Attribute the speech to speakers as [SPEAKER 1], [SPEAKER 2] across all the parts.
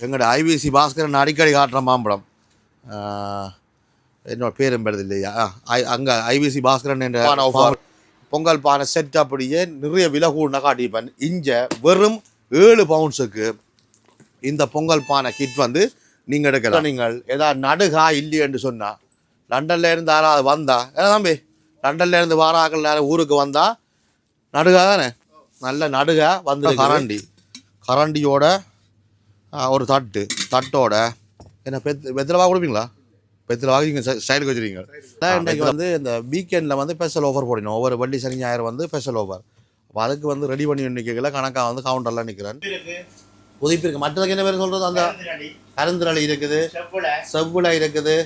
[SPEAKER 1] எங்களோட ஐபிசி பாஸ்கரன் அடிக்கடி காட்டுற மாம்பழம். என்னோட பேரும் பெறுது இல்லையா அங்கே ஐபிசி பாஸ்கரன் என்ற. பொங்கல் பானை செட் அப்படியே நிறைய விலை காட்டிப்பேன் இஞ்ச வெறும் ஏழு பவுண்ட்ஸுக்கு இந்த பொங்கல் பானை கிட் வந்து நீங்கள் எடுக்கலாம். நீங்கள் ஏதாவது நடுகா இல்லையென்று சொன்னா லண்டன்ல இருந்து யாராவது வந்தா ஏன்னா தம்பி லண்டன்ல இருந்து வாராக்கள் யாரும் ஊருக்கு வந்தா நடுகா தானே? நல்ல நடுகா வந்து கரண்டி கரண்டியோட ஒரு தட்டு தட்டோட. என்ன பெத் வெத்திலவா கொடுப்பீங்களா? வெத்திலவா நீங்கள் ஸ்டைலுக்கு வச்சுருக்கீங்க. இன்றைக்கு வந்து இந்த வீக்கெண்டில் வந்து ஸ்பெஷல் ஆஃபர் போடணும். ஒவ்வொரு வள்ளி சனி ஞாயிறு வந்து ஸ்பெஷல் அப்போ அதுக்கு வந்து ரெடி பண்ணி நிற்கல கணக்காக வந்து கவுண்டர்லாம் நிற்கிறேன் புதுப்பு இருக்கு. மற்றதுக்கு என்ன பேர் சொல்கிறது அந்த கருந்திரளி. இருக்குது. செவ்வுளை இருக்குது.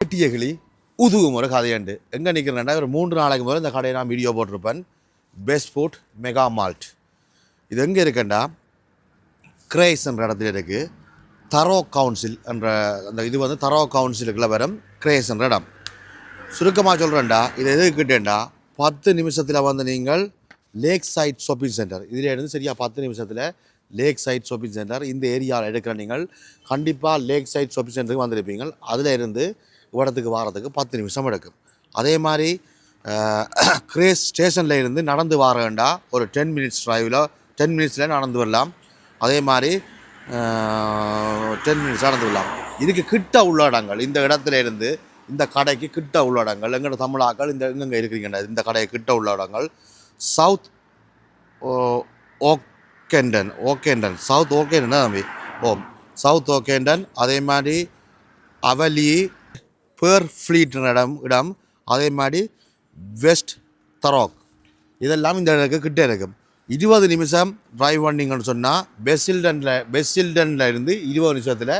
[SPEAKER 1] வெட்டிய கிளி உதுவு முறை கதையாண்டு எங்கே நிற்கிறேன்டா ஒரு மூன்று நாளைக்கு முதல்ல இந்த கடையை நான் வீடியோ போட்டிருப்பேன். பெஸ்ட் ஃபுட் மெகா மால்ட் இது எங்கே இருக்குண்டா கிரேஸ் என்ற இடத்துல இருக்குது தரோ கவுன்சில் என்ற அந்த இது வந்து தரோ கவுன்சிலுக்குள்ள வரும் கிரேஸ் என்ற இடம். சுருக்கமாக சொல்கிறேன்டா இது எதுக்கிட்டேன்டா பத்து நிமிஷத்தில் வந்து நீங்கள் லேக் சைட் ஷாப்பிங் சென்டர் இதில் இருந்து சரியாக பத்து நிமிஷத்தில் லேக் சைட் ஷாப்பிங் சென்டர் இந்த ஏரியாவில் எடுக்கிற நீங்கள் கண்டிப்பாக லேக் சைட் ஷாப்பிங் சென்டருக்கு வந்திருப்பீங்க அதில் இருந்து இடத்துக்கு வாரத்துக்கு பத்து நிமிஷம் எடுக்கும். அதே மாதிரி கிரேஸ் ஸ்டேஷனில் இருந்து நடந்து வர வேண்டாம் ஒரு டென் மினிட்ஸ் ட்ரைவில் டென் மினிட்ஸில் நடந்து வரலாம். அதே மாதிரி டென் மினிட்ஸ் நடந்து வரலாம். இதுக்கு கிட்ட உள்ள இடங்கள் இந்த இடத்துல இருந்து இந்த கடைக்கு கிட்ட உள்ள இடங்கள் எங்களோட தமிழாக்கள் இந்த எங்கெங்கே இருக்கிறீங்க இந்த கடையை கிட்ட உள்ள இடங்கள். சவுத் ஓக்கேண்டன் ஓக்கேண்டன் சவுத் ஓகேண்டன் தம்பி. ஓ சவுத் ஓக்கேண்டன் அதே மாதிரி அவலி பேர் ஃப்ளீட் இடம் இடம். அதே மாதிரி வெஸ்ட் தரோக் இதெல்லாம் இந்த இடத்துக்கு கிட்டே இருக்கும் இருபது நிமிஷம் ட்ரைவ் பண்ணிங்கன்னு சொன்னால் பெஸ்டில்டனில் பெஸ்டில்டனில் இருந்து இருபது நிமிஷத்தில்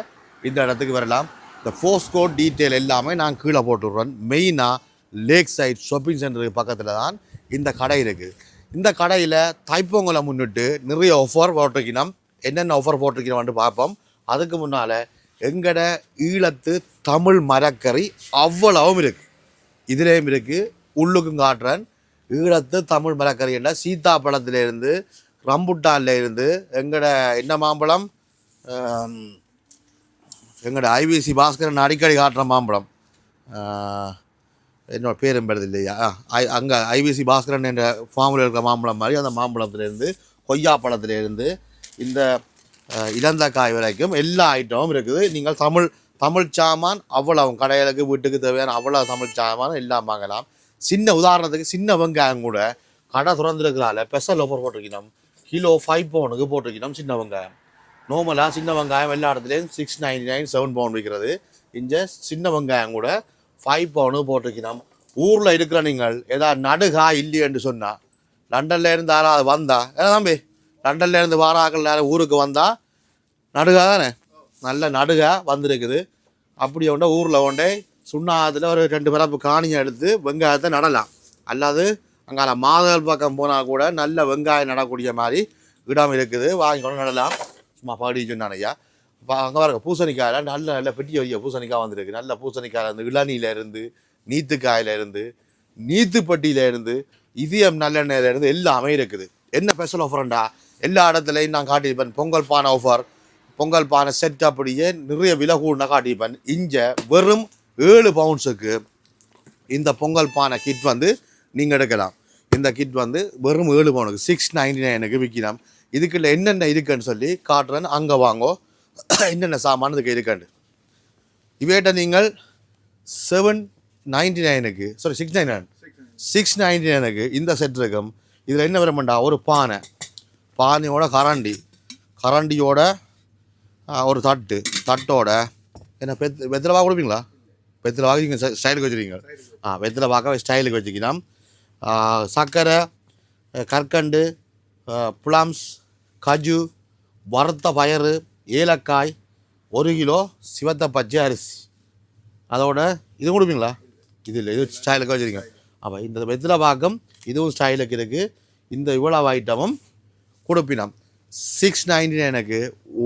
[SPEAKER 1] இந்த இடத்துக்கு வரலாம். இந்த ஃபோர்ஸ் கோட் டீட்டெயில் எல்லாமே நான் கீழே போட்டுடுறேன். மெயினாக லேக் சைட் ஷாப்பிங் சென்டருக்கு பக்கத்தில் தான் இந்த கடை இருக்குது இந்த கடையில் தைப்பொங்கலை முன்னிட்டு நிறைய ஆஃபர் போட்டிருக்கணும். என்னென்ன ஆஃபர் போட்டிருக்கணும்னு பார்ப்போம். அதுக்கு முன்னால் எங்கட ஈழத்து தமிழ் மரக்கறி அவ்வளவும் இருக்குது இதுலேயும் இருக்குது உள்ளுக்கும் காட்டுறேன். ஈழத்து தமிழ் மரக்கறி சீத்தாப்பழத்துல இருந்து ரம்புட்டான்ல இருந்து எங்கட என்ன மாம்பழம்? எங்கட ஐபிசி பாஸ்கரன் அடிக்கடி காட்டுற மாம்பழம். என்னோட பேரும் பெறது இல்லையா? அங்கே ஐபிசி பாஸ்கரன் என்ற ஃபார்மில் இருக்கிற மாம்பழம் மாதிரி அந்த மாம்பழத்துலேருந்து கொய்யாப்பழத்துலேருந்து இந்த இழந்த இளந்தக்காய் வரைக்கும் எல்லா ஐட்டமும் இருக்குது. நீங்கள் தமிழ் தமிழ் சாமான் அவ்வளவு கடைகளுக்கு வீட்டுக்கு தேவையான அவ்வளோ தமிழ் சாமான் எல்லாம் வாங்கலாம். சின்ன உதாரணத்துக்கு சின்ன வெங்காயம் கூட கடை திறந்துருக்கிறால ஸ்பெஷல் ஆஃபர் போட்டிருக்கணும். கிலோ ஃபைவ் பவுனுக்கு போட்டிருக்கணும் சின்ன வெங்காயம். நார்மலாக சின்ன வெங்காயம் எல்லா இடத்துலையும் சிக்ஸ் நைன்டி நைன் செவன் பவுன் விற்கிறது. இங்கே சின்ன வெங்காயம் கூட ஃபைவ் பவுனுக்கு போட்டிருக்கணும். ஊரில் இருக்கிற நீங்கள் ஏதாவது நடுகா இல்லையென்று சொன்னால் லண்டன்லேருந்து யாராவது வந்தால் ஏன்னா தம்பி லண்டன்லேருந்து வாராக்கள் நேரம் ஊருக்கு வந்தால் நடுகா தானே? நல்ல நடுகா வந்திருக்குது. அப்படி ஒன்றே ஊரில் ஒன்றே சுண்ணாத்தில் ஒரு ரெண்டு பரப்பு காணியை எடுத்து வெங்காயத்தை நடலாம். அல்லாது அங்கால மாதல் பக்கம் போனால் கூட நல்ல வெங்காயம் நடக்கூடிய மாதிரி இடம் இருக்குது. வாங்கி கொண்டு நடலாம். சும்மா படி சொன்னான் ஐயா. இப்போ அங்கே பாருங்க பூசணிக்காயில் நல்ல நல்ல பெட்டி வரிய பூசணிக்காய் வந்திருக்கு. நல்ல பூசணிக்காயில் இருந்து இளநீல இருந்து நீத்துக்காயில இருந்து நீத்துப்பட்டியில இருந்து இதயம் நல்லெண்ணெயில இருந்து எல்லாமே இருக்குது. என்ன ஸ்பெஷல் ஆஃபர்ண்டா எல்லா இடத்துலையும் நான் காட்டியிருப்பேன். பொங்கல் பானை ஆஃபர் பொங்கல் பானை செட் அப்படியே நிறைய விலை கூட காட்டிப்பேன் இங்கே வெறும் ஏழு பவுன்ஸுக்கு இந்த பொங்கல் பானை கிட் வந்து நீங்கள் எடுக்கலாம். இந்த கிட் வந்து வெறும் ஏழு பவுனுக்கு சிக்ஸ் நைன்டி நைனுக்கு விற்கலாம். இதுக்குள்ள என்னென்ன இருக்குன்னு சொல்லி காட்டுறேன் அங்கே வாங்கோ. என்னென்ன சாமான் இதுக்கு இருக்குன்னு. இவேட்ட நீங்கள் செவன் நைன்டி நைனுக்கு sorry six nine nine six ninety நைனுக்கு இந்த செட் இருக்கும். இதில் என்ன வரமாண்டா ஒரு பானை. பானையோட கரண்டி. கரண்டியோட ஒரு தட்டு தட்டோட. என்ன பெத் வெத்தில வாங்க கொடுப்பீங்களா? வெத்தில வாக்கு நீங்கள் ஸ்டைலுக்கு வச்சுருக்கீங்க. ஆ வெத்தில பார்க்க ஸ்டைலுக்கு வச்சுக்கலாம் சர்க்கரை கற்கண்டு புலாம்ஸ் கஜு வறுத்த பயறு ஏலக்காய் ஒரு கிலோ சிவத்த பச்சை அரிசி. அதோட இது கொடுப்பீங்களா? இது இல்லை இது ஸ்டைலுக்கு வச்சுருக்கீங்க. அப்போ இந்த வெத்தலை பாக்கம் இதுவும் ஸ்டைலுக்கு இருக்குது இந்த இவ்வளவு ஐட்டமும் கொடுப்பினம். சிக்ஸ் நைன்டி நைனுக்கு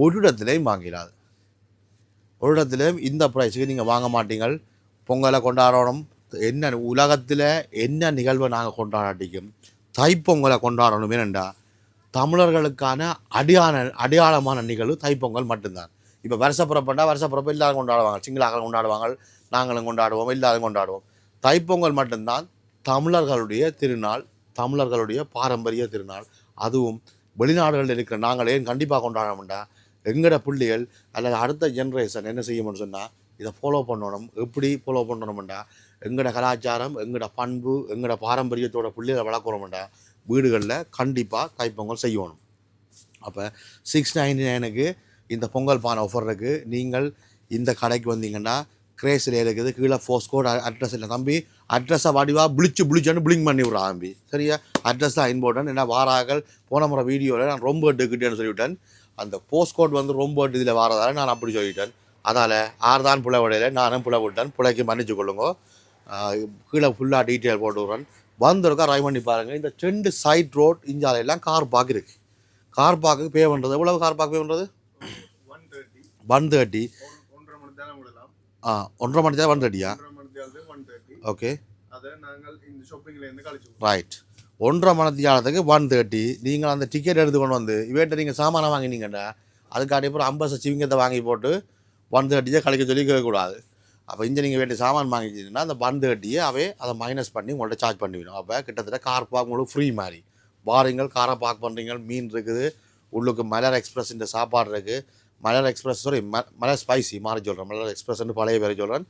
[SPEAKER 1] ஒரு இடத்துலையும் வாங்கிடாது ஒரு இடத்துலையும் இந்த ப்ரைஸுக்கு நீங்கள் வாங்க மாட்டீங்கள். பொங்கலை கொண்டாடணும். என்ன உலகத்தில் என்ன நிகழ்வை நாங்கள் கொண்டாடிக்கும்? தைப்பொங்கலை கொண்டாடணும் ஏனண்டா தமிழர்களுக்கான அடையாள அடையாளமான நிகழ்வு தைப்பொங்கல் மட்டும்தான். இப்போ வருஷப்புறப்பட்டா வருஷப்புறப்ப எல்லாரும் கொண்டாடுவாங்க. சிங்களாக்கள் கொண்டாடுவாங்க நாங்களும் கொண்டாடுவோம் எல்லாரும் கொண்டாடுவோம். தைப்பொங்கல் மட்டும்தான் தமிழர்களுடைய திருநாள் தமிழர்களுடைய பாரம்பரிய திருநாள். அதுவும் வெளிநாடுகளில் இருக்கிற நாங்கள் ஏன் கண்டிப்பாக கொண்டாடணும்டா எங்களோட பிள்ளைகள் அல்லது அடுத்த ஜென்ரேஷன் என்ன செய்யணும்னு சொன்னால் இதை ஃபாலோ பண்ணணும். எப்படி ஃபாலோ பண்ணணும்டா? எங்களோட கலாச்சாரம் எங்களோட பண்பு எங்களோட பாரம்பரியத்தோட பிள்ளைகளை வளர்க்குறோம்டா வீடுகளில் கண்டிப்பாக தைப்பொங்கல் செய்யணும். அப்போ சிக்ஸ் நைன்டி நைனுக்கு இந்த பொங்கல் பானை ஆஃபர் இருக்குது நீங்கள் இந்த கடைக்கு வந்தீங்கன்னா கிரேஸில் இருக்குது. கீழே ஃபோர்ஸ் கோட் அட்ரஸ் இல்லை. தம்பி அட்ரஸை வடிவாக பிளிச்சு பிளிச்சுன்னு பிளிங் பண்ணி விட்றா தம்பி. சரியா? அட்ரஸ் தான் இம்பார்ட்டன்ட் ஏன்னா வாராக்கள் போன முறை வீடியோவில் நான் ரொம்ப எடுக்கிட்டேன்னு சொல்லிவிட்டேன். அந்த போஸ்ட் கோட் வந்து ரொம்ப இதில் வாரதால நான் அப்படி சொல்லிட்டேன். அதால் ஆறு தான் புல விடையில நானும் புல விட்டேன். புலைக்கு மன்னிச்சு கொள்ளுங்க. கீழே ஃபுல்லாக டீட்டெயில் போட்டு விட்றேன். வந்திருக்கா ட்ரை பண்ணி பாருங்கள் இந்த ரெண்டு சைட் ரோட் இஞ்சாலையெல்லாம் கார் பார்க் இருக்குது கார் பார்க்கு பே பண்ணுறது எவ்வளவு கார் பார்க் பே பண்ணுறது
[SPEAKER 2] ஒன் தேர்ட்டி
[SPEAKER 1] ஒன் தேர்ட்டி
[SPEAKER 2] ஒன்றரை மணி நேரம் விடலாம்
[SPEAKER 1] ஆ ஒன்றரை மணி தான் ஒன்
[SPEAKER 2] தேர்ட்டி
[SPEAKER 1] ஓகே ரைட் ஒன்றரை மணி தியானத்துக்கு ஒன் தேர்ட்டி நீங்கள் அந்த டிக்கெட் எடுத்து கொண்டு வந்து இவேட்ட நீங்கள் சாமானை வாங்கினீங்கடா அதுக்காட்டி அப்புறம் ஐம்பது சிவிங்கத்தை வாங்கி போட்டு ஒன் தேர்ட்டியே கழிக்க சொல்லி கேட்கக்கூடாது. அப்போ இங்கே நீங்கள் வேண்டிய சாமான் வாங்கிட்டீங்கன்னா அந்த ஒன் தேர்ட்டியே அவே அதை மைனஸ் பண்ணி உங்கள்ட்ட சார்ஜ் பண்ணிவிடும். அப்போ கிட்டத்தட்ட கார் பார்க் உங்களுக்கு ஃப்ரீ மாதிரி. வாரீங்கள் காரை பார்க் பண்ணுறீங்க மீன் இருக்குது உள்ளுக்கு மலர் எக்ஸ்பிரஸ் இந்த சாப்பாடு இருக்குது. Malar express sorry Malar spicy மாறி சொல்கிறேன் மலர் எக்ஸ்பிரஸ்ன்னு பழைய பேரை சொல்கிறேன்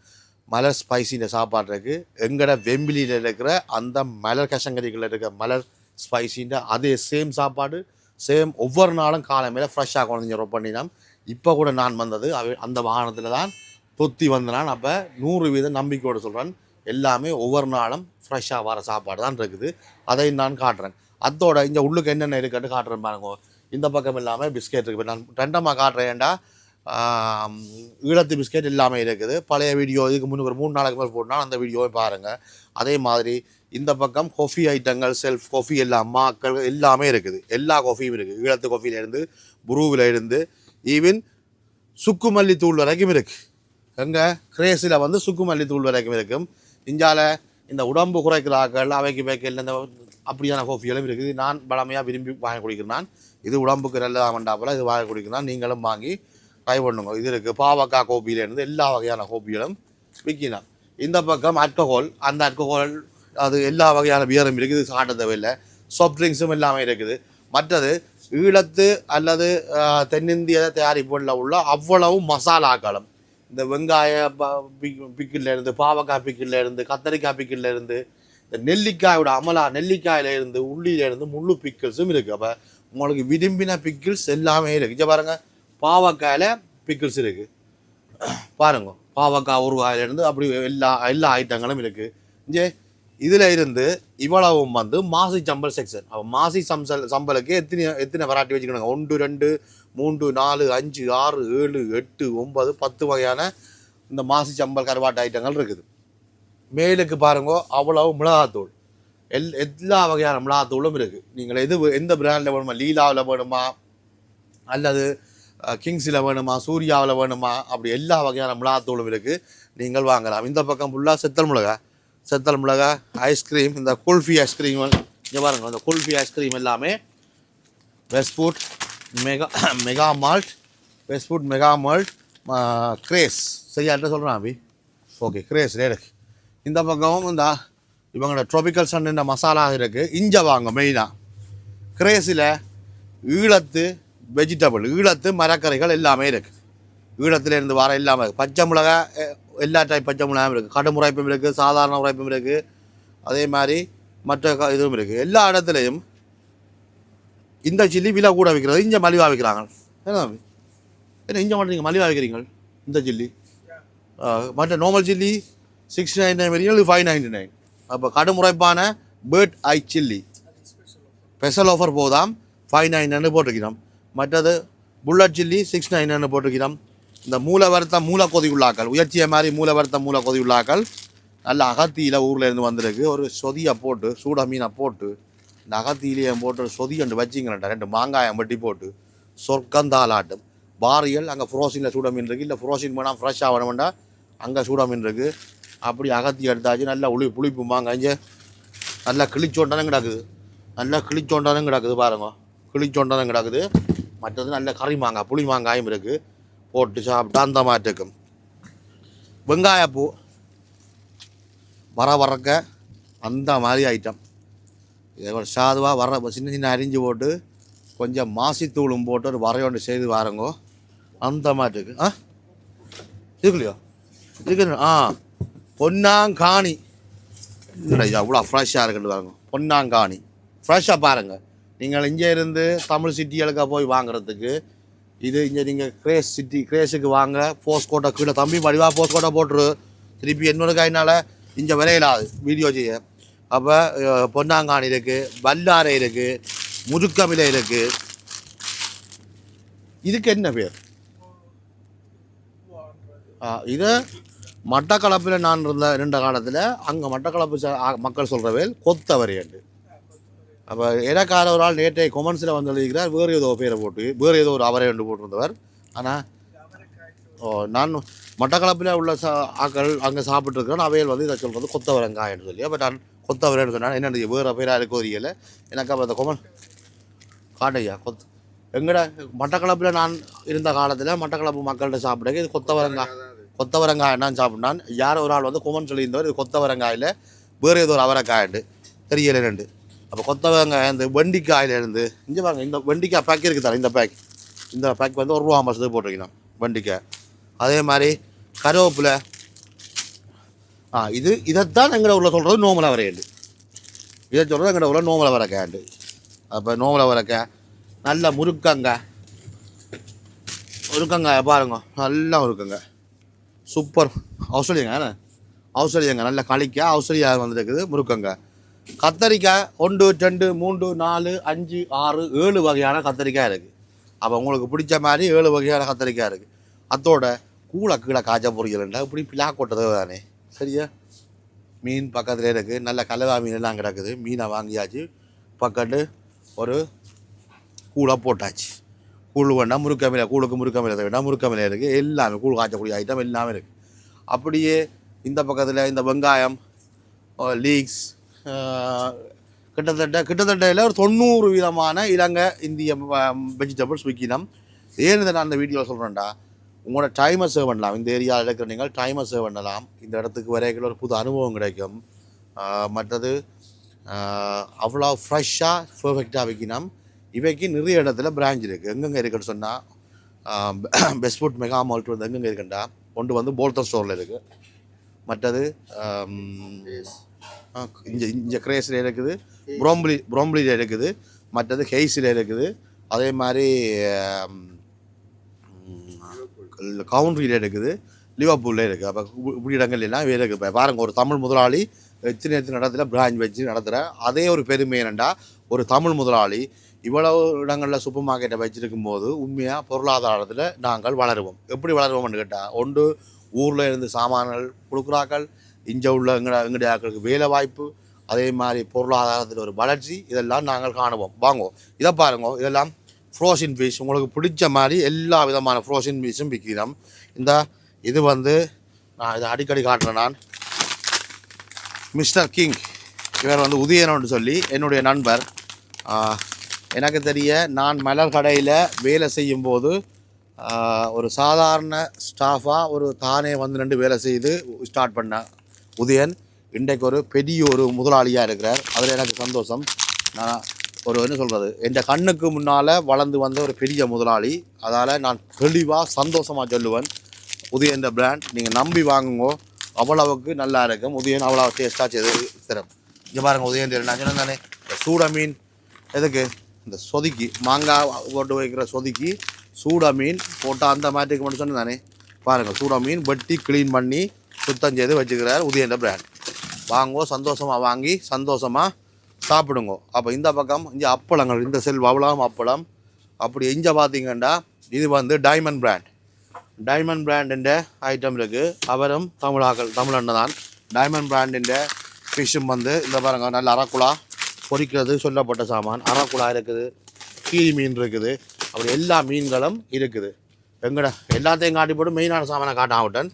[SPEAKER 1] மலர் ஸ்பைசி சாப்பாடு இருக்குது எங்கட வெம்பிலியில் இருக்கிற அந்த மலர் கஷங்கரிகளில் இருக்கிற மலர் ஸ்பைசின்ற அதே சேம் சாப்பாடு சேம் ஒவ்வொரு நாளும் காலமையில் ஃப்ரெஷ்ஷாக குழந்தைங்க ரொப் பண்ணினோம் இப்போ கூட நான் வந்தது அவை அந்த வாகனத்தில் தான் தொத்தி வந்த நான் அப்போ நூறு வீதம் நம்பிக்கையோடு சொல்கிறேன் எல்லாமே ஒவ்வொரு நாளும் ஃப்ரெஷ்ஷாக வர சாப்பாடு தான் இருக்குது. அதை நான் காட்டுறேன். அதோட இந்த உள்ளுக்கு என்னென்ன இருக்குன்னு காட்டுறேன் பாருங்க. இந்த பக்கம் இல்லாமல் பிஸ்கெட் இருக்குது நான் ரெண்டமாக காட்டுறேன்டா ஈழத்து பிஸ்கெட் இல்லாமல் இருக்குது. பழைய வீடியோ இதுக்கு முன்னுக்கு ஒரு மூணு நாளைக்கு மேலே போட்டால் அந்த வீடியோவை பாருங்கள் அதே மாதிரி இந்த பக்கம் காஃபி ஐட்டங்கள் செல்ஃப் காஃபி எல்லாம் மாக்கள் எல்லாமே இருக்குது. எல்லா காஃபியும் இருக்குது ஈழத்து காஃபியிலேருந்து புரூவிலேருந்து ஈவின் ஈவன் சுக்குமல்லி தூள் வரைக்கும் இருக்குது எங்கே? கிரேஸில் வந்து சுக்குமல்லி தூள் வரைக்கும் இருக்கும். இஞ்சால இந்த உடம்பு குறைக்கிறார்கள் அவைக்கு வைக்கல இந்த அப்படியான கோஃபிகளும் இருக்குது. நான் பழமையாக விரும்பி வாங்கி குடிக்கிறேன் நான். இது உடம்புக்கு நல்லதாக வேண்டாப்பில் இது வாங்கி குடிக்கிறேன் நீங்களும் வாங்கி ட்ரை பண்ணுங்க. இது இருக்குது பாவக்காய் கோப்பியிலேருந்து எல்லா வகையான கோப்பிகளும் விற்கினா. இந்த பக்கம் அல்கஹால் அந்த அல்கஹால் அது எல்லா வகையான பியரும் இருக்குது. சாப்பிட தேவையில்லை. சாஃப்ட் ட்ரிங்க்ஸும் எல்லாமே இருக்குது. மற்றது ஈழத்து அல்லது தென்னிந்திய தயாரிப்புகளில் உள்ள அவ்வளவு மசாலாக்களும். இந்த வெங்காய பிக்கில் இருந்து பாவக்காய் பிக்கில்ல இருந்து கத்தரிக்காய் பிக்கில் இருந்து இந்த நெல்லிக்காயோட அமலா நெல்லிக்காயில இருந்து உள்ளியில இருந்து முள்ளு பிக்கிள்ஸும் இருக்கு. அப்போ உங்களுக்கு விரும்பின பிக்கிள்ஸ் எல்லாமே இருக்கு. இங்கே பாருங்க பாவக்காயில பிக்கிள்ஸ் இருக்கு. பாருங்க பாவக்காய் ஊறுகாயிலிருந்து அப்படி எல்லா எல்லா ஐட்டங்களும் இருக்குது இங்கே இதில் இருந்து இவ்வளவும் வந்து மாசி சம்பல் செக்ஷன் அப்போ மாசி சம்சல் சம்பலுக்கு எத்தனை எத்தனை வெரைட்டி வச்சுக்கணுங்க? ஒன்று ரெண்டு மூன்று நாலு அஞ்சு ஆறு ஏழு எட்டு ஒன்பது பத்து வகையான இந்த மாசி சம்பல் கருவாட்டு ஐட்டங்கள் இருக்குது. மேலுக்கு பாருங்க அவ்வளவு மிளகாத்தூள். எல் எல்லா வகையான மிளகாத்தூளும் இருக்குது நீங்கள் எது எந்த பிராண்டில் வேணுமா? லீலாவில் வேணுமா? அல்லது கிங்ஸில் வேணுமா? சூர்யாவில் வேணுமா? அப்படி எல்லா வகையான மிளகாத்தூளும் இருக்குது நீங்கள் வாங்கலாம். இந்த பக்கம் ஃபுல்லாக செத்தல் மிளகா செத்தல் மிளகா ஐஸ்கிரீம் இந்த குல்ஃபி ஐஸ்கிரீம் இங்கே பாருங்கள் இந்த குல்ஃபி ஐஸ்கிரீம் எல்லாமே west food mega mega malt west food mega malt grace சரியாட்ட சொல்கிறேன் அபி ஓகே கிரேஸ் ரேடுக்கு இந்த பக்கமும் இந்த இவங்களோட ட்ராபிக்கல் சன் மசாலா இருக்குது இஞ்ச வாங்க மெயினாக கிரேஸில் ஈழத்து வெஜிடபிள் ஈழத்து மரக்கறிகள் எல்லாமே இருக்குது ஈழத்துலேருந்து வர எல்லாமே இருக்குது பச்சை மிளகா எல்லா டைப் பச்சை மிளகாயும் இருக்குது கடும் உரைப்பும் இருக்குது சாதாரண உரைப்பும் இருக்குது அதே மாதிரி மற்ற க- இதுவும் இருக்குது எல்லா இடத்துலையும் இந்த சில்லி விலை கூட விற்கிறது இங்கே மலிவாக விற்கிறாங்க. என்ன தம்பி? என்ன இங்கே மட்டும் நீங்கள் மலிவாக விற்கிறீங்க? இந்த சில்லி. மற்ற normal chilli six nine nine வரைக்கும் இது ஃபைவ் நைன்டி நைன் அப்போ கடும் உரைப்பான bird eye chilli. Special offer போதாம். Five nine nine போட்டிருக்கிறோம். மற்றது புல்லட் சில்லி சிக்ஸ் நைன்னு போட்டிருக்கிறோம். இந்த மூலவர்த்த மூலக்கொதி மூல உள்ளாக்கள் உயர்ச்சியை மாதிரி மூலவர்த்த மூலக்கொதி மூல உள்ளாக்கள் நல்ல அகத்தியில் ஊரில் இருந்து வந்திருக்கு. ஒரு சொதியை போட்டு சூட மீனை போட்டு இந்த அகத்தியிலேயே போட்டு சொதி ரெண்டு வச்சிங்களேன் ரெண்டு மாங்காயம் வெட்டி போட்டு சொர்க்கந்தாலாட்டும் பாரியல் அங்கே ஃப்ரோசினில் சூட மீன் இருக்குது இல்லை ஃப்ரோசின் வேணால் ஃப்ரெஷ்ஷாக வேணுமெண்டா அங்கே சூட மீன் இருக்குது அப்படி அகத்தி எடுத்தாச்சு நல்லா உளி புளிப்புமாங்க இங்கே நல்லா கிளிச்சோண்டானம் கிடக்குது. நல்லா கிளிச்சோண்டானம் கிடக்குது பாருங்க. கிளிச்சோண்டானம் கிடக்குது. மற்றது நல்ல கறி மாங்காய் புளி மாங்காயும் இருக்குது போட்டு சாப்பிட்டா அந்த மாதிரி இருக்கும். வெங்காயப்பூ வர வரக்க அந்த மாதிரி ஐட்டம் இதை ஒரு சாதுவாக வர சின்ன சின்ன அரிஞ்சு போட்டு கொஞ்சம் மாசித்தூளும் போட்டு ஒரு வரையோண்டு செய்து வாருங்கோ அந்த மாதிரி இருக்கு. ஆ? இருக்குல்லையோ? இருக்கு ஆ. பொன்னாங்காணி. இல்லையா அவ்வளோ ஃப்ரெஷ்ஷாக இருக்குன்னு பாருங்க. பொன்னாங்காணி. ஃப்ரெஷ்ஷாக பாருங்கள் நீங்கள் இங்கே இருந்து தமிழ் சிட்டிகளுக்காக போய் வாங்குறதுக்கு இது இங்கே நீங்கள் கிரேஸ் சிட்டி கிரேஸுக்கு வாங்க. போஸ்ட் கோட்டை கீழே தம்பி வடிவாக போஸ்ட் கோட்டை போட்டுரு. திருப்பி என்னோட கையினால இங்கே விளையலாது வீடியோ செய்ய. அப்போ பொன்னாங்காணி இருக்குது வல்லாரை இருக்குது முதுக்கமிலை இருக்குது இதுக்கு என்ன பேர்? ஆ, இது மட்டக்களப்பில் நான் இருந்த இருந்த காலத்தில் அங்கே மட்டக்களப்பு மக்கள் சொல்கிற வேல் கொத்தவரையண்டு. அப்போ எனக்கார ஒரு ஆள் நேற்றை கொமன்ஸில் வந்து எழுதிக்கிறார் வேறு ஏதோ பேரை போட்டு வேறு ஏதோ ஒரு அவரை ரெண்டு போட்டிருந்தவர். ஆனால் ஓ நான் மட்டக்களப்பில் உள்ள சா ஆக்கள் அங்கே சாப்பிட்ருக்கிறேன் அவையில் வந்து இதை சொல்கிறது கொத்தவரங்காயன்னு சொல்லி அப்போ நான் கொத்தவரைன்னு சொன்னேன் என்ன வேறு பேராக இருக்க தெரியல எனக்கு அப்போ அந்த கொமன் காட்டையா கொத் எங்கட மட்டக்களப்பில் நான் இருந்த காலத்தில் மட்டக்களப்பு மக்கள்கிட்ட சாப்பிடுங்க இது கொத்தவரங்காய் கொத்தவரங்காய் என்னன்னு சாப்பிட்னான் யாரோ ஒரு ஆள் வந்து குமன் சொல்லியிருந்தவர் இது கொத்தவரங்காயில் வேறு ஏதோ ஒரு அவரைக்காய்ண்டு தெரியலை ரெண்டு. அப்போ கொத்தவங்க இந்த வெண்டிக்காயிலேருந்து இங்கே பாருங்க இந்த வெண்டிக்காய் பேக் இருக்குது தரேன் இந்த பேக் இந்த பேக் வந்து ஒரு ரூபா மாதத்துக்கு போட்டிருக்கணும் வெண்டிக்காய். அதே மாதிரி கருவேப்பிலை. ஆ இது இதைத்தான் எங்களை ஊரில் சொல்கிறது நோமலை வரையண்டு. இதை சொல்கிறது எங்களை உள்ள நோமலை வரக்காண்டு. அப்போ நோமலை வரக்க நல்ல முறுக்கங்க முறுக்கங்க பாருங்க நல்லா முறுக்கங்க சூப்பர். அவசரியங்க அவசரியங்க நல்லா நல்ல அவசரியாக வந்துருக்குது முறுக்கங்க கத்தரிக்காய் ஒன்று ரெண்டு மூன்று நாலு அஞ்சு ஆறு ஏழு வகையான கத்தரிக்காய் இருக்குது அப்போ உங்களுக்கு பிடிச்ச மாதிரி ஏழு வகையான கத்தரிக்காய் இருக்குது அத்தோட கூளை கீழே காய்ச்ச பொரியல்ண்டா இப்படி பிளா கொட்டது தானே. சரியா? மீன் பக்கத்துல இருக்குது நல்ல கலவா மீனெல்லாம் கிடக்குது. மீனை வாங்கியாச்சு. பக்கத்து ஒரு கூழை போட்டாச்சு. கூழ் வேண்டாம் முருக்கமிலை கூழுக்கு முருக்கமிலை வேண்டாம் முருக்கமிலை இருக்குது எல்லாமே கூழ் காய்ச்சக்கூடிய ஐட்டம் எல்லாமே இருக்குது அப்படியே இந்த பக்கத்தில் இந்த வெங்காயம் லீக்ஸ் கிட்டத்தட்ட கிட்டத்தட்ட இல்லை ஒரு தொண்ணூறு விதமான இலங்கை இந்திய வெஜிடபிள்ஸ் விற்கணும் ஏன் இதை நான் அந்த வீடியோவில் சொல்கிறேன்டா உங்களோட டைமை சேவ் பண்ணலாம். இந்த ஏரியாவில் இருக்கிற நீங்கள் டைமை சேவ் பண்ணலாம். இந்த இடத்துக்கு வரைக்கும் ஒரு புது அனுபவம் கிடைக்கும். மற்றது அவ்வளோ ஃப்ரெஷ்ஷாக பர்ஃபெக்டாக வைக்கணும் இவைக்கு நிறைய இடத்துல பிரான்ச் இருக்குது எங்கெங்கே இருக்குன்னு சொன்னால் பெஸ்ட் ஃபுட் மெகா மால்ட் வந்து எங்கெங்கே இருக்குண்டா? ஒன்று வந்து போல்தர் ஸ்டோரில் இருக்குது மற்றது இந்த இந்த கிரேஸில் இருக்குது ப்ரோம்ப்ளி ப்ரோம்ப்ளியில் இருக்குது மற்றது ஹெய்ஸில் இருக்குது. அதே மாதிரி கவுண்ட்ரியில் இருக்குது லிவர்பூலில் இருக்குது. அப்போ இப்படி இடங்கள்லாம் வேறு இருக்குது இப்போ பாருங்கள் ஒரு தமிழ் முதலாளி எத்தனை எத்தனை இடத்துல பிரான்ச் வச்சு நடத்துகிற அதே ஒரு பெருமை என்னென்னா ஒரு தமிழ் முதலாளி இவ்வளவு இடங்களில் சூப்பர் மார்க்கெட்டை வச்சுருக்கும் போது உண்மையாக பொருளாதாரத்தில் நாங்கள் வளருவோம். எப்படி வளருவோம்னு கேட்டால் ஒன்று ஊரில் இருந்து சாமான்கள் கொடுக்குறாக்கள் இங்கே உள்ள எங்கட எங்களுடைய ஆக்களுக்கு வேலை வாய்ப்பு அதே மாதிரி பொருளாதாரத்தில் ஒரு வளர்ச்சி இதெல்லாம் நாங்கள் காணுவோம். வாங்குவோம். இதை பாருங்க இதெல்லாம் ஃப்ரோசின் பீஸ் உங்களுக்கு பிடிச்ச மாதிரி எல்லா விதமான ஃப்ரோசின் பீஸும் விற்கிறோம் இந்த இது வந்து நான் இதை அடிக்கடி காட்டுறேன் நான். மிஸ்டர் கிங் இவர் வந்து உதயனன்னு சொல்லி என்னுடைய நண்பர். எனக்கு தெரிய நான் மலர் கடையில் வேலை செய்யும்போது ஒரு சாதாரண ஸ்டாஃபாக ஒரு தானே வந்து ரெண்டு வேலை செய்து ஸ்டார்ட் பண்ணேன். உதயன் இன்றைக்கு ஒரு பெரிய ஒரு முதலாளியாக இருக்கிறார். அதில் எனக்கு சந்தோஷம். நான் ஒரு என்ன சொல்கிறது என் கண்ணுக்கு முன்னால் வளர்ந்து வந்த ஒரு பெரிய முதலாளி. அதால் நான் தெளிவாக சந்தோஷமாக சொல்லுவேன். உதயன் இந்த பிராண்ட் நீங்கள் நம்பி வாங்குங்கோ. அவ்வளவுக்கு நல்லா இருக்கும். உதயன் அவ்வளோ டேஸ்ட்டாக செய்து தரும் இங்கே பாருங்கள் உதயன் தெரியும் நான் சொன்னேன் தானே இந்த சூட மீன் எதுக்கு? இந்த சொதுக்கி மாங்காய் போட்டு வைக்கிற சொதுக்கி சூட மீன் போட்டால் அந்த மாட்டுக்கு மட்டும் சொன்னேன் தானே. பாருங்கள் சூட மீன் வெட்டி க்ளீன் பண்ணி சுத்தம் செய்து வச்சுக்கிறார் உதயன்ற பிராண்ட் வாங்கோ சந்தோஷமாக வாங்கி சந்தோஷமாக சாப்பிடுங்கோ. அப்போ இந்த பக்கம் இங்கே அப்பளங்கள் இந்த செல் அவ்வளோ அப்பளம். அப்படி இங்கே பார்த்தீங்கன்னா இது வந்து டைமண்ட் பிராண்ட் டைமண்ட் பிராண்டின் ஐட்டம் இருக்குது அவரும் தமிழாக்கள் தமிழன்னு தான். டைமண்ட் பிராண்டின் ஃபிஷ்ஷும் வந்து இந்த பாருங்க நல்ல அரக்குழா பொறிக்கிறது சொல்லப்பட்ட சாமான். அரக்குழா இருக்குது கீரி மீன் இருக்குது. அப்படி எல்லா மீன்களும் இருக்குது. எங்கட எல்லாத்தையும் காட்டி போட்டு மெயினான சாமானை காட்டாமட்டன்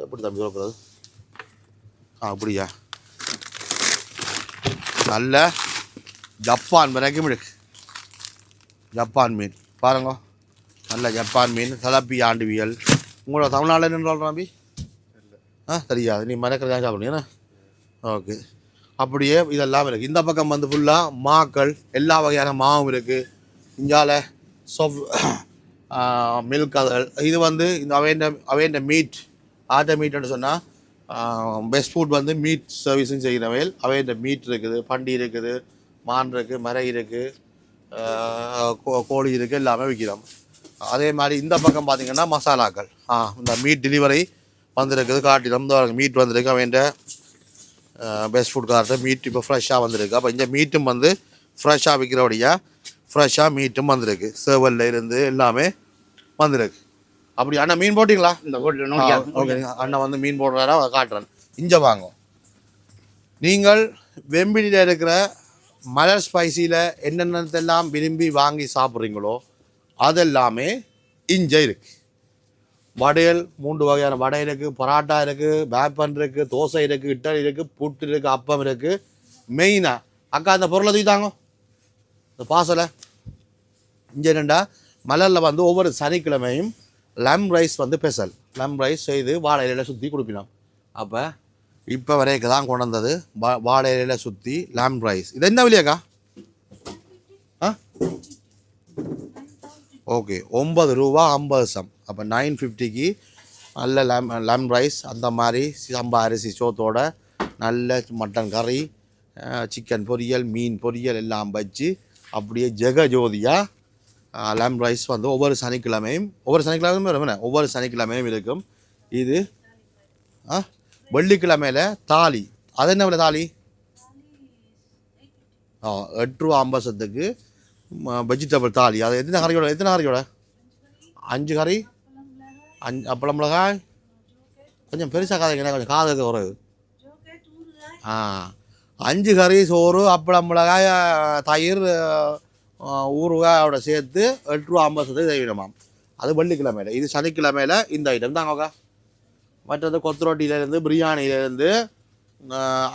[SPEAKER 1] எப்படி தம்பி சொல்கிறது ஆ அப்படியா? நல்ல ஜப்பான் வரைக்கும் இருக்கு ஜப்பான் மீன். பாருங்க. நல்ல ஜப்பான் மீன். தலப்பி ஆண்டுவியல். உங்களோட தமிழ்நாட்டில் என்ன சொல்கிறான் தம்பி? ஆ தெரியாது. நீ மறக்கிறதா சாப்பிடுங்க ஓகே. அப்படியே இதெல்லாம் இருக்குது இந்த பக்கம் வந்து ஃபுல்லாக மாக்கள் எல்லா வகையான மாவும் இருக்குது இங்கால சொவ் மில்க் அதுகள். இது வந்து இந்த அவைண்ட அவைண்ட மீட் ஆட்ட மீட்னு சொன்னால் பெஸ்ட் ஃபுட் வந்து மீட் சர்வீஸும் செய்கிறவையில் அவைண்ட மீட் இருக்குது பண்டி இருக்குது மான் இருக்குது மரை இருக்குது கோழி இருக்குது எல்லாமே விற்கிறோம் அதே மாதிரி இந்த பக்கம் பார்த்திங்கன்னா மசாலாக்கள். ஆ இந்த மீட் டெலிவரி வந்திருக்குது காட்டிலும் இந்த மீட் வந்திருக்கு. அவன் பெஸ்ட் ஃபுட் கார்ட்டு மீட் இப்போ ஃப்ரெஷ்ஷாக வந்திருக்கு. அப்போ இந்த மீட்டும் வந்து ஃப்ரெஷ்ஷாக விற்கிறபடியாக ஃப்ரெஷ்ஷாக மீட்டும் வந்திருக்கு. சேவல்ல இருந்து எல்லாமே வந்திருக்கு. அப்படி அண்ணா மீன் போட்டிங்களா?
[SPEAKER 3] இந்த
[SPEAKER 1] ஓகே அண்ணன் வந்து மீன் போடுறாரா காட்டுறேன் இங்கே வாங்க. நீங்கள் வெம்பிடியில் இருக்கிற மலர் ஸ்பைசியில் என்னென்னத்தெல்லாம் விரும்பி வாங்கி சாப்பிட்றீங்களோ அதெல்லாமே இங்கே இருக்கு. வடையல் மூன்று வகையான வடை இருக்குது பரோட்டா இருக்குது பேப்பன் இருக்குது தோசை இருக்குது இட்டலி இருக்குது புட்டு இருக்குது அப்பம் இருக்குது மெயினாக அக்கா அந்த பொருளை தூக்கிட்டாங்க இந்த பாசலை இங்கே என்னண்டா மலரில் வந்து ஒவ்வொரு சனிக்கிழமையும் லெம் ரைஸ் வந்து ஸ்பெஷல் லெம் ரைஸ் செய்து வாழை இலையில் சுற்றி கொடுப்பினோம். அப்போ இப்போ வரைக்கும் தான் கொண்டு வந்தது வா வாழை இலையில் சுற்றி லெம் ரைஸ் இது என்ன விலையாக்கா? ஆ? ஓகே ஒம்பது ரூபா ஐம்பது சம். அப்போ நைன் ஃபிஃப்டிக்கு நல்ல லெம் லெம் ரைஸ் அந்த மாதிரி சம்பா அரிசி சோத்தோட நல்ல மட்டன் கறி சிக்கன் பொரியல் மீன் பொரியல் எல்லாம் வச்சு அப்படியே ஜெகஜோதியாக லம் ரைஸ் வந்து ஒவ்வொரு சனிக்கிழமையும் ஒவ்வொரு சனிக்கிழமையும் வரும் என்ன? ஒவ்வொரு சனிக்கிழமையும் இருக்கும். இது ஆ வெள்ளிக்கிழமையில தாலி. அது என்ன விலை தாலி? ஆ எட்டு ரூபா ஐம்பசத்துக்கு வெஜிடபிள் தாலி. அது எத்தனை கறியோட எத்தனை கறியோட? அஞ்சு கறி அஞ்சு அப்பளம் மிளகாய். கொஞ்சம் பெருசாக காதைங்க கொஞ்சம் காதுக்கு குறைவு. ஆ அஞ்சு கறி சோறு அப்பளம் மிளகாய் தயிர் ஊறுகாயோட சேர்த்து எட்டு ரூபா ஐம்பது சதவீதம் ஐட்டமாம் அது வெள்ளிக்கிழமையில். இது சனிக்கிழமையில இந்த ஐட்டம் தாங்கக்கா மற்றது கொத்து ரொட்டியிலேருந்து பிரியாணியிலேருந்து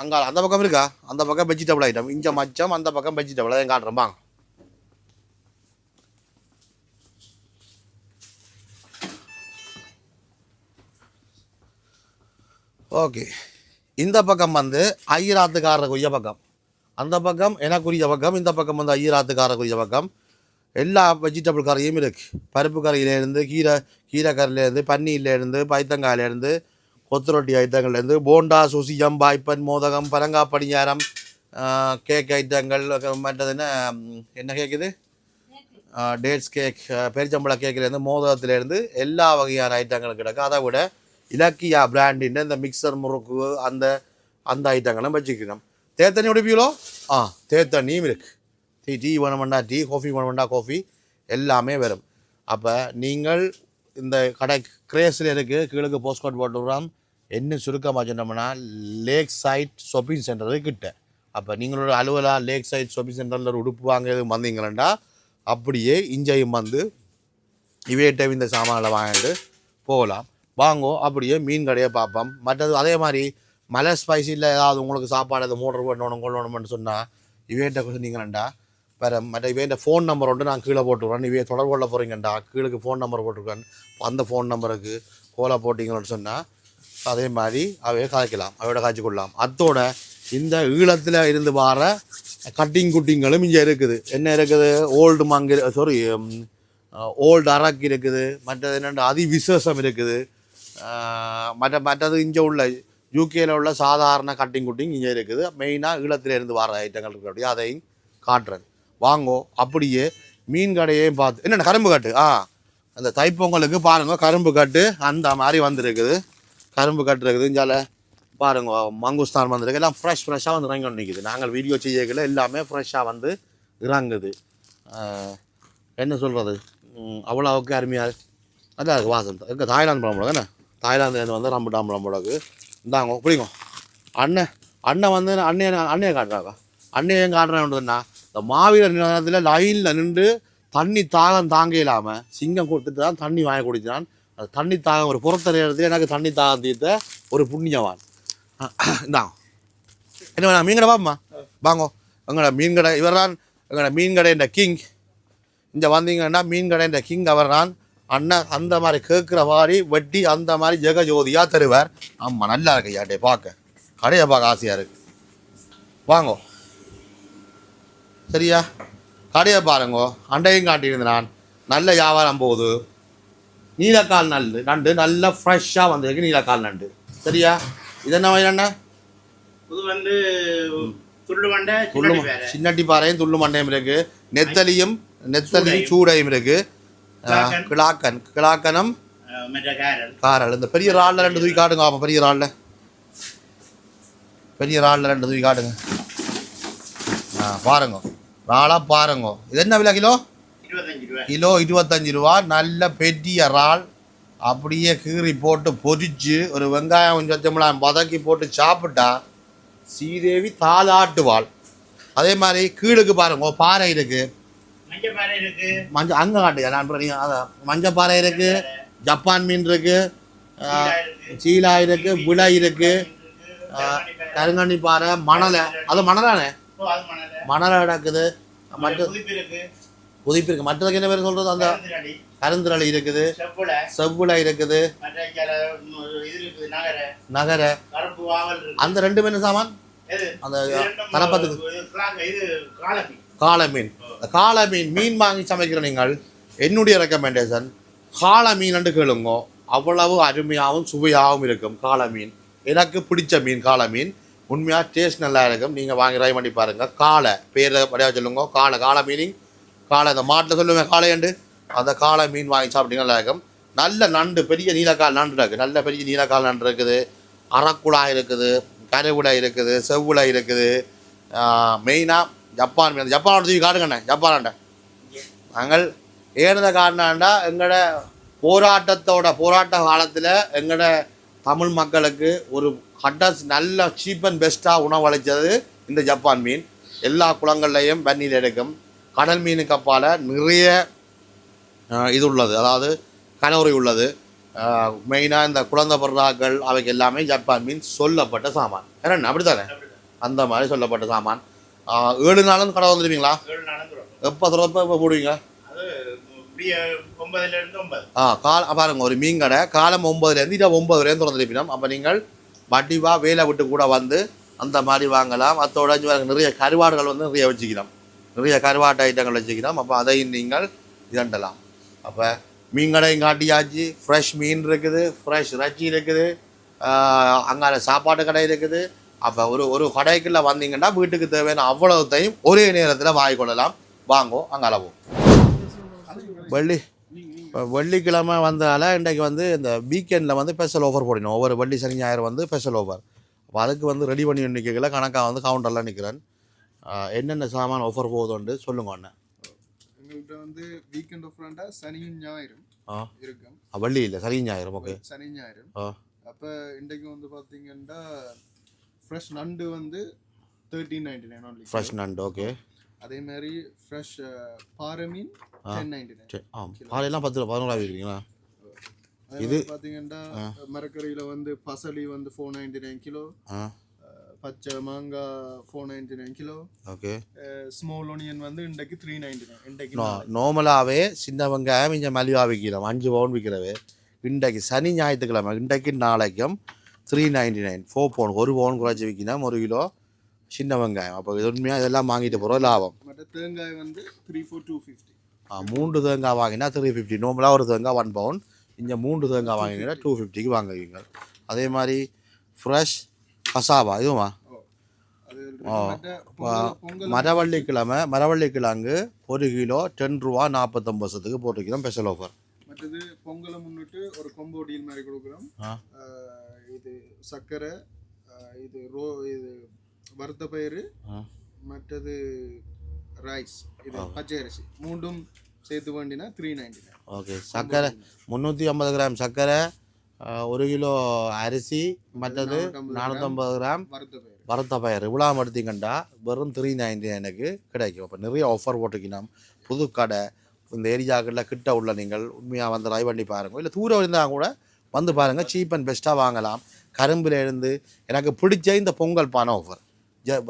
[SPEAKER 1] அங்கே அந்த பக்கம் இருக்கா? அந்த பக்கம் வெஜிடபிள் ஐட்டம் இங்கே மச்சம் அந்த பக்கம் வெஜிடபிள் அதையும் காட்டுறோம் வாங்க. ஓகே. இந்த பக்கம் வந்து ஐயராத்துக்காரருக்குரிய பக்கம். அந்த பக்கம் எனக்குரிய பக்கம் இந்த பக்கம் வந்து ஐயராத்துக்காரருக்குரிய பக்கம். எல்லா வெஜிடபிள் கறியும் இருக்குது பருப்பு கறியிலேருந்து கீரை கீரை கறியிலேருந்து பன்னியிலேருந்து பைத்தங்காயிலேருந்து கொத்து ரொட்டி ஐட்டங்கள்லேருந்து போண்டா சுசியம் பாய்ப்பன் மோதகம் பரங்கா பணியாரம் கேக் ஐட்டங்கள் மற்றது என்ன என்ன கேக்குது டேட்ஸ் கேக் பெரிச்சம்பழ கேக்கிலேருந்து மோதகத்திலேருந்து எல்லா வகையான ஐட்டங்களும் கிடக்கும் அதை விட இலக்கியா பிராண்டின் இந்த மிக்சர் முறுக்கு அந்த அந்த ஐட்டங்களும் வச்சுக்கணும் தேத்தண்ணி குடிப்பீங்களோ ஆ தேத்தண்ணியும் இருக்குது டீ டீ வேணுமெண்டா டீ காஃபி வேணுமெண்டா காஃபி எல்லாமே வரும். அப்போ நீங்கள் இந்த கடை கிரேஸில் இருக்குது கீழுக்கு போஸ்ட் கோட் போட்டுக்கிறோம் என்ன சுருக்கமாக சொன்னோம்னா லேக் சைட் ஷாப்பிங் சென்டரு கிட்ட. அப்போ நீங்களோட அலுவலா லேக் சைட் ஷாப்பிங் சென்டரில் ஒரு உடுப்பு வாங்கிறது வந்தீங்களா அப்படியே இஞ்சையும் வந்து இவையிட்ட இந்த சாமான்களை வாங்கிட்டு போகலாம். வாங்கோ அப்படியே மீன் கடையை பார்ப்போம். மற்றது அதே மாதிரி மலை ஸ்பைசியில் ஏதாவது உங்களுக்கு சாப்பாடு அது மோட்டர் பண்ணணும் கொள்ளணும்னு சொன்னால் இவையிட்ட சொன்னீங்களா வேறு மற்ற இவேண்ட ஃபோன் நம்பர் ஒன்று நான் கீழே போட்டுக்கிறேன் இவே தொடர்பு கொள்ள போகிறீங்கண்டா கீழுக்கு ஃபோன் நம்பர் போட்டிருக்கேன். அந்த ஃபோன் நம்பருக்கு கோலா போட்டிங்கன்னு சொன்னால் அதே மாதிரி அவையை காய்க்கலாம் அவையோட காய்ச்சி கொள்ளலாம். அத்தோட இந்த ஈழத்தில் இருந்து வர கட்டிங் குட்டிங்களும் இங்கே இருக்குது. என்ன இருக்குது? ஓல்டு மங்கு சாரி ஓல்டு அரக் இருக்குது. மற்றது என்னென்ன? அதி விசேஷம் இருக்குது மற்ற மற்றது இங்கே உள்ள யூகேல உள்ள சாதாரண கட்டிங் குட்டிங் இங்கே இருக்குது. மெயினாக ஈழத்தில் இருந்து வர ஐட்டங்கள் இருக்கு அப்படியே அதையும் காட்டுறேன். வாங்கோ அப்படியே மீன் கடையையும் பார்த்து என்னென்ன கரும்பு கட்டு? ஆ அந்த தைப்பொங்கலுக்கு பாருங்க கரும்பு கட்டு அந்த மாதிரி வந்துருக்குது. கரும்பு கட்டு இருக்குது இஞ்சால பாருங்க மங்குஸ்தான் வந்திருக்கு. எல்லாம் ஃப்ரெஷ் ஃப்ரெஷ்ஷாக வந்து இறங்கி நிற்குது நாங்கள் வீடியோ செய்யல எல்லாமே ஃப்ரெஷ்ஷாக வந்து இறங்குது. என்ன சொல்கிறது அவ்வளோவுக்கு அருமையாக நல்லா இருக்கு வாசல். எங்கே தாய்லாந்து பழம் போட என்ன? தாய்லாந்துலேருந்து வந்து ரம்புட்டான் பழம் போடக்கு இந்தாங்க பிடிக்கும் அண்ணன் அண்ணன் வந்து அண்ணன் அண்ணையை காட்டுறாங்க. அண்ணையும் காட்டுறேன்றதுன்னா இந்த மாவீரர் நிலத்தில் லைனில் நின்று தண்ணி தாகம் தாங்க இல்லாமல் சிங்கம் கொடுத்துட்டு தான் தண்ணி வாங்கி குடிச்சான் அது தண்ணி தாகம் ஒரு புறத்தரையிறது எனக்கு தண்ணி தாகம் தீர்த்த ஒரு புண்ணியவான். இந்தாங்க. என்ன வேணா மீன் கடை வாம்மா வாங்கோ. எங்களோட மீன் கடை இவர் தான் எங்களோட மீன் கடை என்ற கிங் இங்கே வந்தீங்கன்னா மீன் கடை என்ற கிங் அவர் தான் அண்ணன் அந்த மாதிரி கேட்குற மாதிரி வட்டி அந்த மாதிரி ஜெகஜோதியாக தருவார். ஆமாம் நல்லா இருக்கு ஐயாட்டே பார்க்க? கடையை பார்க்க ஆசையாக இருக்கு. வாங்கோ. சரியா? கடையை பாருங்கோ. அண்டையும் காட்டியிருந்தேன் நான். நல்ல வியாபாரம் போகுது. நீலக்கால் நண்டு நண்டு நல்லா ஃப்ரெஷ்ஷாக வந்திருக்கு நீலக்கால் நண்டு. சரியா? இது என்ன வயலண்ணா
[SPEAKER 3] இது வந்து துள்ளு வண்டை
[SPEAKER 1] துள்ளு சின்னட்டி பாறையும் துள்ளு மண்டையும் இருக்கு. நெத்தலியும் நெத்தலியும்
[SPEAKER 3] சூடையும்.
[SPEAKER 1] சூடையும் இருக்கு. ஆ,
[SPEAKER 3] கிளாக்கன்.
[SPEAKER 1] கிளாக்கன் கிளாக்கனம்
[SPEAKER 3] கேரல்.
[SPEAKER 1] இந்த பெரிய ராலில் ரெண்டு தூக்கி காட்டுங்க அப்போ பெரிய ராலில். பெரிய ராலில் ரெண்டு தூக்கி காட்டுங்க ஆ பாருங்க. ராலாக பாருங்க. இது என்ன விலை கிலோ? கிலோ இருபத்தஞ்சி ரூபா. நல்ல பெரிய இறால் அப்படியே கீறி போட்டு பொரிச்சு ஒரு வெங்காயம் கொஞ்சம் சம்பளம் வதக்கி போட்டு சாப்பிட்டா சீதேவி தாளாட்டுவாள். அதே மாதிரி கீழுக்கு பாருங்க. பாறை இருக்கு.
[SPEAKER 3] மஞ்சள்
[SPEAKER 1] அங்கே காட்டுங்க நான் அப்புறம் நீங்க அதான் மஞ்சள் பாறை இருக்கு ஜப்பான் மீன் இருக்கு
[SPEAKER 3] சீலா இருக்கு.
[SPEAKER 1] சீலா இருக்கு. கருங்கண்ணி பாறை மணலை அது மணலானே
[SPEAKER 3] மணல.
[SPEAKER 1] மணலை கிடக்குது மற்ற
[SPEAKER 3] புதுப்பு இருக்கு
[SPEAKER 1] மற்றதுக்கு என்ன பேர் சொல்றது அந்த கருந்திரளி இருக்குது செவ்வுளை இருக்குது
[SPEAKER 3] நகர
[SPEAKER 1] அந்த ரெண்டு மீன் சாமான் அந்த
[SPEAKER 3] இது
[SPEAKER 1] காளை மீன் இந்த காளை மீன் மீன் வாங்கி சமைக்கிற நீங்கள் என்னுடைய ரெக்கமெண்டேஷன் காளை மீன் கேளுங்க. அவ்வளவு அருமையாகவும் சுவையாகவும் இருக்கும் காளை மீன் எனக்கு பிடிச்ச மீன் காளை மீன் உண்மையாக டேஸ்ட் நல்லா இருக்கும். நீங்கள் வாங்கி ட்ரை பண்ணி பாருங்கள் காளை பேர் படியாக சொல்லுங்க. காளை காளை மீனிங் காளை இந்த மாட்டில் சொல்லுவேன் காளையண்டு அந்த காளை மீன் வாங்கி சாப்பிட்டீங்க நல்லா இருக்கும். நல்ல நண்டு பெரிய நீலக்கால் நண்டு இருக்குது நல்ல பெரிய நீலக்கால் நண்டு இருக்குது. அறக்குழா இருக்குது. கருவிடை இருக்குது. செவ்வுளை இருக்குது. மெயினாக ஜப்பான் மீன். ஜப்பானோட தூக்கி காட்டுங்கண்ணே ஜப்பானாண்ட நாங்கள் ஏனத காரணாண்டா எங்களோட போராட்டத்தோட போராட்ட காலத்தில் எங்களோட தமிழ் மக்களுக்கு ஒரு கட்ட நல்ல சீப் அண்ட் பெஸ்ட்டாக உணவளித்தது இந்த ஜப்பான் மீன். எல்லா குளங்கள்லையும் பன்னீர் எடுக்கும். கடல் மீனுக்கு அப்பால் நிறைய இது உள்ளது. அதாவது கனவுரை உள்ளது. மெயினாக இந்த குழந்தை பொருளாக்கள் அவைக்கு எல்லாமே ஜப்பான் மீன் சொல்லப்பட்ட சாமான். ஏன்னா அப்படித்தானே? அந்த மாதிரி சொல்லப்பட்ட சாமான். ஏழு நாளும் கடை வந்துடுவீங்களா? எப்போ திறப்ப எப்போ போடுவீங்க? ஆ கால பாருங்க ஒரு மீன் கடை. காலம் ஒம்பதுலேருந்து இரவு ஒம்பது வரையும் திறந்துருப்பினோம் அப்போ நீங்கள் வட்டிவாக வேலை விட்டு கூட வந்து அந்த மாதிரி வாங்கலாம். அத்தோட நிறைய கருவாடுகள் வந்து நிறைய வச்சுக்கலாம் நிறைய கருவாட்டு ஐட்டங்கள் வச்சுக்கலாம் அப்போ அதையும் நீங்கள் இதண்டலாம் அப்போ மீன் கடையும் காட்டியாச்சு. ஃப்ரெஷ் மீன் இருக்குது. ஃப்ரெஷ் இறைச்சி இருக்குது. அங்கால சாப்பாட்டு கடை இருக்குது. அப்போ ஒரு ஒரு கடைக்குள்ளே வந்தீங்கன்னா வீட்டுக்கு தேவையான அவ்வளவுத்தையும் ஒரே நேரத்தில் வாங்கிக்கொள்ளலாம் வாங்கோ அங்கால போ வெள்ளி வெள்ளிக்கிழமை வந்தால இன்றைக்கு வந்து இந்த வீக்கெண்டில் வந்து ஸ்பெஷல் ஆஃபர் போடணும். ஒவ்வொரு வெள்ளி சனி ஞாயிறு வந்து ஸ்பெஷல் ஆஃபர் அப்போ அதுக்கு வந்து ரெடி பண்ணி நிற்கல கணக்காக வந்து கவுண்டரில் நிற்கிறேன் என்னென்ன சாமான் ஆஃபர் போகுதுன்ட்டு சொல்லுங்க அண்ணன்
[SPEAKER 2] எங்கள்கிட்ட வந்து வீக்கெண்ட் ஆஃபராண்டா சனியும் ஞாயிறும்
[SPEAKER 1] ஆ.
[SPEAKER 2] இருக்கும்.
[SPEAKER 1] வெள்ளி இல்லை சனி ஞாயிறு ஓகே.
[SPEAKER 2] சனி ஞாயிறும். அப்போ இன்றைக்கு வந்து பார்த்தீங்கன்னா ஃப்ரெஷ் நண்டு வந்து thirteen ninety nine only
[SPEAKER 1] fresh நண்டு ஓகே
[SPEAKER 2] அதே மாதிரி ஃப்ரெஷ் பாறை மீன் டென் நைன்டி நைன்
[SPEAKER 1] ஆ காலையெல்லாம் பத்து ரூபா விற்கிறீங்களா
[SPEAKER 2] இது பார்த்தீங்கன்னா மரக்கறியில் வந்து பசலி வந்து ஃபோர் நைன்டி நைன் கிலோ பச்சை மாங்காய் four ninety nine kilo.
[SPEAKER 1] Okay.
[SPEAKER 2] Small onion வந்து இன்றைக்கு த்ரீ நைன்டி நைன் இன்றைக்கு
[SPEAKER 1] நார்மலாகவே சின்ன வெங்காயம் இங்கே மலிவாக விற்கிறோம் அஞ்சு பவுன் விற்கிறவே இன்றைக்கு சனி ஞாயிற்றுக்கிழமை இன்றைக்கு நாளைக்கும் த்ரீ நைன்டி நைன் ஃபோர் பவுன் ஒரு பவுன் குறைச்சி விற்கினோம் ஒரு கிலோ சின்ன வெங்காயம். அப்போ இது உண்மையாக இதெல்லாம் வாங்கிட்டு போகிறோம் லாபம்.
[SPEAKER 2] மற்ற தேங்காய் வந்து த்ரீ ஃபோர் டூ ஃபிஃப்டி
[SPEAKER 1] ஆ, மூன்று தேங்காய் வாங்கினா த்ரீ ஃபிஃப்டி நார்மலாக ஒரு தேங்காய் ஒன் பவுண்ட் இங்கே மூன்று தேங்காய் வாங்கினா டூ ஃபிஃப்டிக்கு வாங்குவீங்க. அதே மாதிரி ஃப்ரெஷ் கசாவா இதுவா.
[SPEAKER 2] மற்ற பொங்கல் பொங்கல்
[SPEAKER 1] மரவள்ளிக்கிழமை மரவள்ளிக்கிழங்கு ஒரு கிலோ டென் ரூபா நாற்பத்தொம்பது வருஷத்துக்கு போட்டுக்கிறோம் ஸ்பெஷல் ஆஃபர்
[SPEAKER 2] மற்றது பொங்கலை முன்னிட்டு ஒரு கொம்போ டீல் மாதிரி கொடுக்குறோம். இது சர்க்கரை இது ரோ இது வறுத்த பயிறு மற்றது ரைஸ் இது பச்சை அரிசி. மூண்டும் சேர்த்து வேண்டினா த்ரீ நைன்டி நைன்
[SPEAKER 1] ஓகே சர்க்கரை முந்நூற்றி ஐம்பது கிராம் சர்க்கரை ஒரு கிலோ அரிசி மற்றது நானூற்றம்பது கிராம்
[SPEAKER 2] வறுத்த
[SPEAKER 1] பயிர் இவ்வளோ எடுத்தீங்கண்டா வெறும் த்ரீ நைன்டி நைனுக்கு கிடைக்கும். அப்போ நிறைய ஆஃபர் போட்டுக்கணும் புது கடை இந்த ஏரியாக்களில் கிட்ட உள்ள நீங்கள் உண்மையாக வந்து ட்ரை பண்ணி பாருங்கள் இல்லை தூரம் இருந்தால் கூட வந்து பாருங்கள் சீப் அண்ட் பெஸ்ட்டாக வாங்கலாம். கரும்பில் இருந்து எனக்கு பிடிச்ச இந்த பொங்கல் பானை ஆஃபர்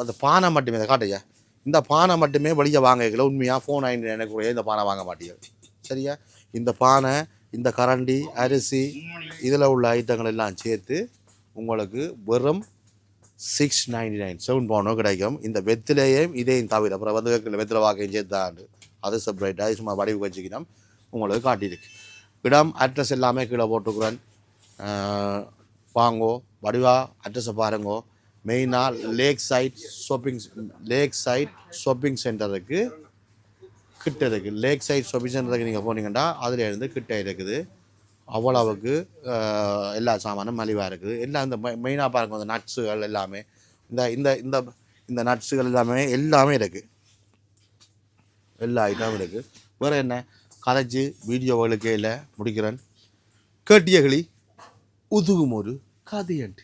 [SPEAKER 1] அந்த பானை மட்டுமே இதை காட்டுயா இந்த பானை மட்டுமே வெளியே வாங்கல உண்மையாக ஃபோன் ஆகிட்டு எனக்கு இந்த பானை வாங்க மாட்டீங்க சரியா? இந்த பானை இந்த கரண்டி அரிசி இதில் உள்ள ஐட்டங்கள் எல்லாம் சேர்த்து உங்களுக்கு வெறும் சிக்ஸ் நைன்டி நைன் செவன் பவுண்டும் கிடைக்கும். இந்த வெத்திலேயும் இதையும் தவிர அப்புறம் வந்து வைக்கல வெத்தில வாக்கையும் சேர்த்தாண்டு. அது செப்பரேட்டாக சும்மா வடிவு வச்சுக்கிட்டோம். உங்களுக்கு காட்டியிருக்கு. இடம் அட்ரஸ் எல்லாமே கீழே போட்டுக்கிறேன். வாங்கோ வடிவா அட்ரஸை பாருங்கோ. மெயினாக lake side shopping lake side shopping சென்டருக்கு கிட்ட இருக்குது லேக் சைட் ஷாப்பிங் சென்டருக்கு நீங்கள் போனீங்கன்னா அதில் இருந்து கிட்ட இருக்குது. அவ்வளவுக்கு எல்லா சாமானும் மலிவாக இருக்குது. எல்லாம் இந்த மெயினாக பாருங்க இந்த நட்ஸுகள் எல்லாமே. இந்த இந்த இந்த இந்த நட்ஸுகள் எல்லாமே எல்லாமே இருக்குது எல்லா ஐட்டமும் இருக்குது வேறு என்ன? கதைச்சு வீடியோகளுக்கு இல்லை முடிக்கிறேன். கேட்டியகளி உதுகும் ஒரு கதையண்டு